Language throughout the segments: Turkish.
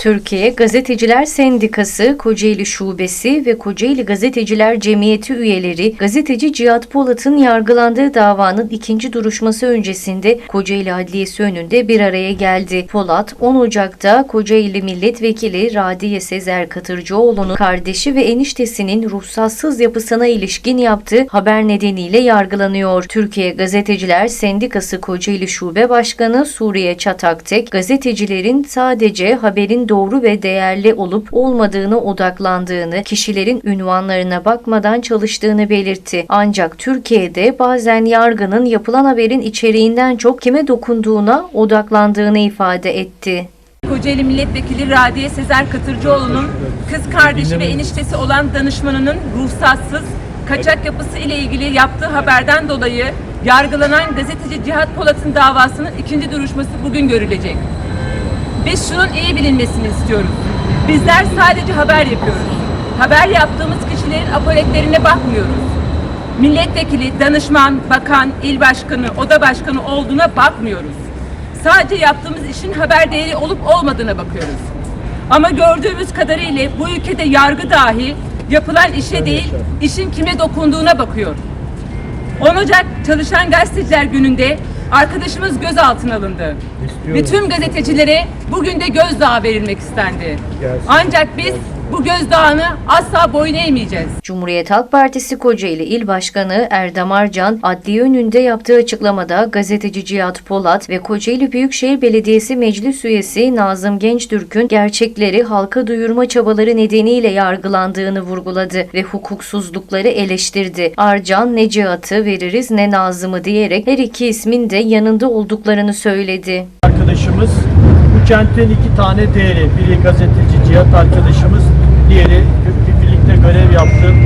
Türkiye Gazeteciler Sendikası, Kocaeli Şubesi ve Kocaeli Gazeteciler Cemiyeti üyeleri gazeteci Cihat Polat'ın yargılandığı davanın ikinci duruşması öncesinde Kocaeli Adliyesi önünde bir araya geldi. Polat 10 Ocak'ta Kocaeli Milletvekili Radiye Sezer Katırcıoğlu'nun kardeşi ve eniştesinin ruhsatsız yapısına ilişkin yaptığı haber nedeniyle yargılanıyor. Türkiye Gazeteciler Sendikası Kocaeli Şube Başkanı Suriye Çataktek, gazetecilerin sadece haberin doğru ve değerli olup olmadığını odaklandığını, kişilerin ünvanlarına bakmadan çalıştığını belirtti. Ancak Türkiye'de bazen yargının yapılan haberin içeriğinden çok kime dokunduğuna odaklandığını ifade etti. Kocaeli Milletvekili Radiye Sezer Katırcıoğlu'nun kız kardeşi ve eniştesi olan danışmanının ruhsatsız kaçak yapısı ile ilgili yaptığı haberden dolayı yargılanan gazeteci Cihat Polat'ın davasının ikinci duruşması bugün görülecek. Biz şunun iyi bilinmesini istiyoruz. Bizler sadece haber yapıyoruz. Haber yaptığımız kişilerin apoletlerine bakmıyoruz. Milletvekili, danışman, bakan, il başkanı, oda başkanı olduğuna bakmıyoruz. Sadece yaptığımız işin haber değeri olup olmadığına bakıyoruz. Ama gördüğümüz kadarıyla bu ülkede yargı dahi yapılan işe değil, işin kime dokunduğuna bakıyor. 10 Ocak Çalışan Gazeteciler Günü'nde arkadaşımız gözaltına alındı. Ve tüm gazetecilere bugün de gözdağı verilmek istendi. Ancak biz bu gözdağını asla boyun eğmeyeceğiz. Cumhuriyet Halk Partisi Kocaeli İl Başkanı Erdem Arcan, adliye önünde yaptığı açıklamada gazeteci Cihat Polat ve Kocaeli Büyükşehir Belediyesi Meclis Üyesi Nazım Gençtürk'ün gerçekleri halka duyurma çabaları nedeniyle yargılandığını vurguladı ve hukuksuzlukları eleştirdi. Arcan ne Cihat'ı veririz ne Nazım'ı diyerek her iki ismin de yanında olduklarını söyledi. arkadaşımız bu kentin iki tane değeri. Biri gazeteci Cihat arkadaşımız, bir birlikte görev yaptığım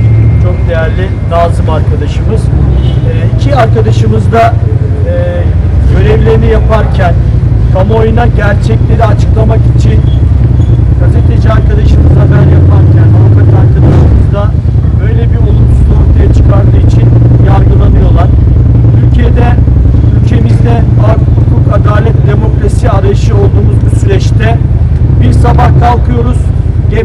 çok değerli Nazım arkadaşımız. Ee, iki arkadaşımız da e, görevlerini yaparken kamuoyuna gerçekleri açıklamak için gazeteci arkadaşımız haber yaparken avukat arkadaşımız da böyle bir olumsuzluğu ortaya çıkardığı için yargılanıyorlar. Türkiye'de ülkemizde hak, hukuk, adalet, demokrasi arayışı olduğumuz bu süreçte bir sabah kalkıyoruz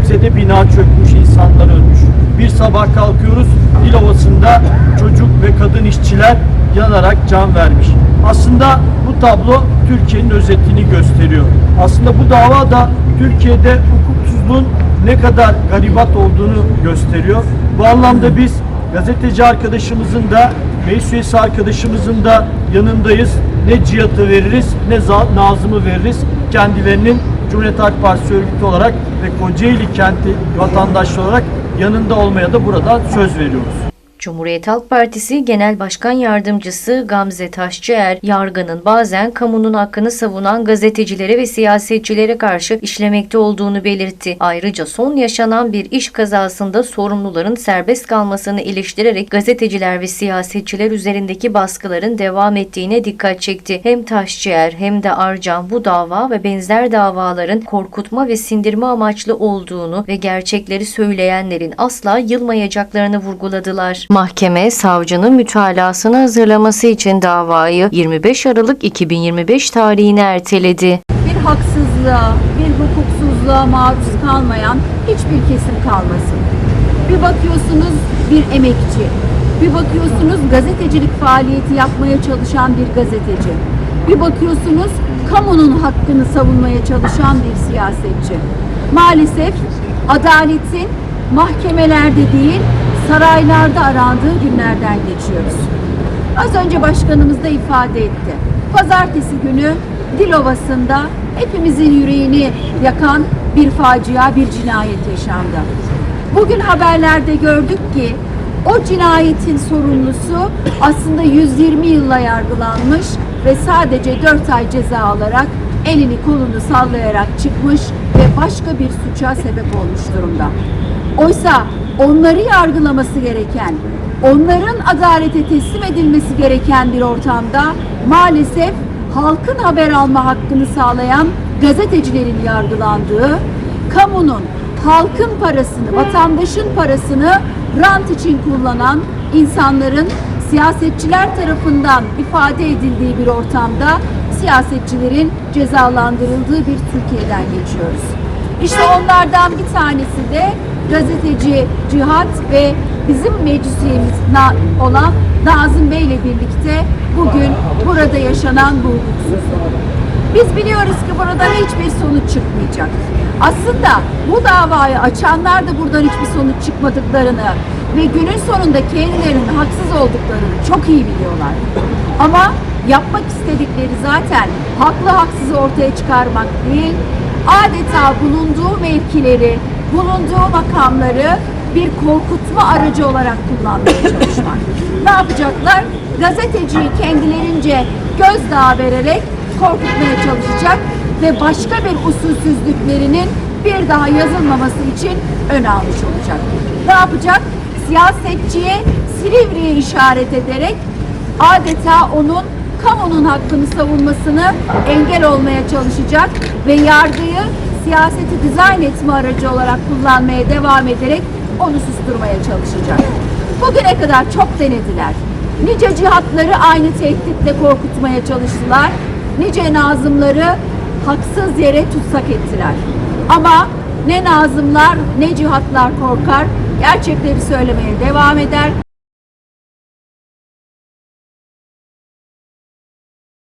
Gebze'de bina çökmüş, insanlar ölmüş. Bir sabah kalkıyoruz Dilovası'nda çocuk ve kadın işçiler yanarak can vermiş. Aslında bu tablo Türkiye'nin özetini gösteriyor. Aslında bu dava da Türkiye'de hukuksuzluğun ne kadar garibat olduğunu gösteriyor. Bu anlamda biz gazeteci arkadaşımızın da meclis üyesi arkadaşımızın da yanındayız. Ne Cihat'ı veririz ne Nazım'ı veririz. Kendilerinin Cumhuriyet Halk Partisi örgütü olarak ve Kocaeli kenti vatandaşları olarak yanında olmaya da burada söz veriyoruz. Cumhuriyet Halk Partisi Genel Başkan Yardımcısı Gamze Taşçıer, yargının bazen kamunun hakkını savunan gazetecilere ve siyasetçilere karşı işlemekte olduğunu belirtti. Ayrıca son yaşanan bir iş kazasında sorumluların serbest kalmasını eleştirerek gazeteciler ve siyasetçiler üzerindeki baskıların devam ettiğine dikkat çekti. Hem Taşçıer hem de Arcan bu dava ve benzer davaların korkutma ve sindirme amaçlı olduğunu ve gerçekleri söyleyenlerin asla yılmayacaklarını vurguladılar. Mahkeme savcının mütalasını hazırlaması için davayı 25 Aralık 2025 tarihine erteledi. bir haksızlığa, bir hukuksuzluğa maruz kalmayan hiçbir kesim kalmasın. Bir bakıyorsunuz bir emekçi, bir bakıyorsunuz gazetecilik faaliyeti yapmaya çalışan bir gazeteci, bir bakıyorsunuz kamunun hakkını savunmaya çalışan bir siyasetçi. Maalesef adaletin mahkemelerde değil saraylarda arandığı günlerden geçiyoruz. Az önce başkanımız da ifade etti. Pazartesi günü Dilovası'nda hepimizin yüreğini yakan bir facia, bir cinayet yaşandı. Bugün haberlerde gördük ki o cinayetin sorumlusu aslında 120 yılla yargılanmış ve sadece 4 ay ceza alarak elini kolunu sallayarak çıkmış ve başka bir suça sebep olmuş durumda. Oysa onları yargılaması gereken, onların adalete teslim edilmesi gereken bir ortamda maalesef halkın haber alma hakkını sağlayan gazetecilerin yargılandığı, kamunun halkın parasını, vatandaşın parasını rant için kullanan insanların siyasetçiler tarafından ifade edildiği bir ortamda siyasetçilerin cezalandırıldığı bir Türkiye'den geçiyoruz. İşte onlardan bir tanesi de gazeteci Cihat ve bizim meclis olan Nazım Bey ile birlikte bugün burada yaşanan bu hukuksuzluk. Biz biliyoruz ki buradan hiçbir sonuç çıkmayacak. Aslında bu davayı açanlar da buradan hiçbir sonuç çıkmadıklarını ve günün sonunda kendilerinin haksız olduklarını çok iyi biliyorlar. Ama yapmak istedikleri zaten haklı haksızı ortaya çıkarmak değil, adeta bulunduğu mevkileri, bulunduğu makamları bir korkutma aracı olarak kullanmaya çalışmak. ne yapacaklar? Gazeteciyi kendilerince gözdağı vererek korkutmaya çalışacak ve başka bir usulsüzlüklerinin bir daha yazılmaması için ön almış olacak. Ne yapacak? Siyasetçiye Silivri'ye işaret ederek adeta onun kamunun hakkını savunmasını engel olmaya çalışacak ve yargıyı siyaseti dizayn etme aracı olarak kullanmaya devam ederek onu susturmaya çalışacak. Bugüne kadar çok denediler. Nice cihatları aynı tehditle korkutmaya çalıştılar. Nice nazımları haksız yere tutsak ettiler. Ama ne nazımlar ne cihatlar korkar, gerçekleri söylemeye devam eder.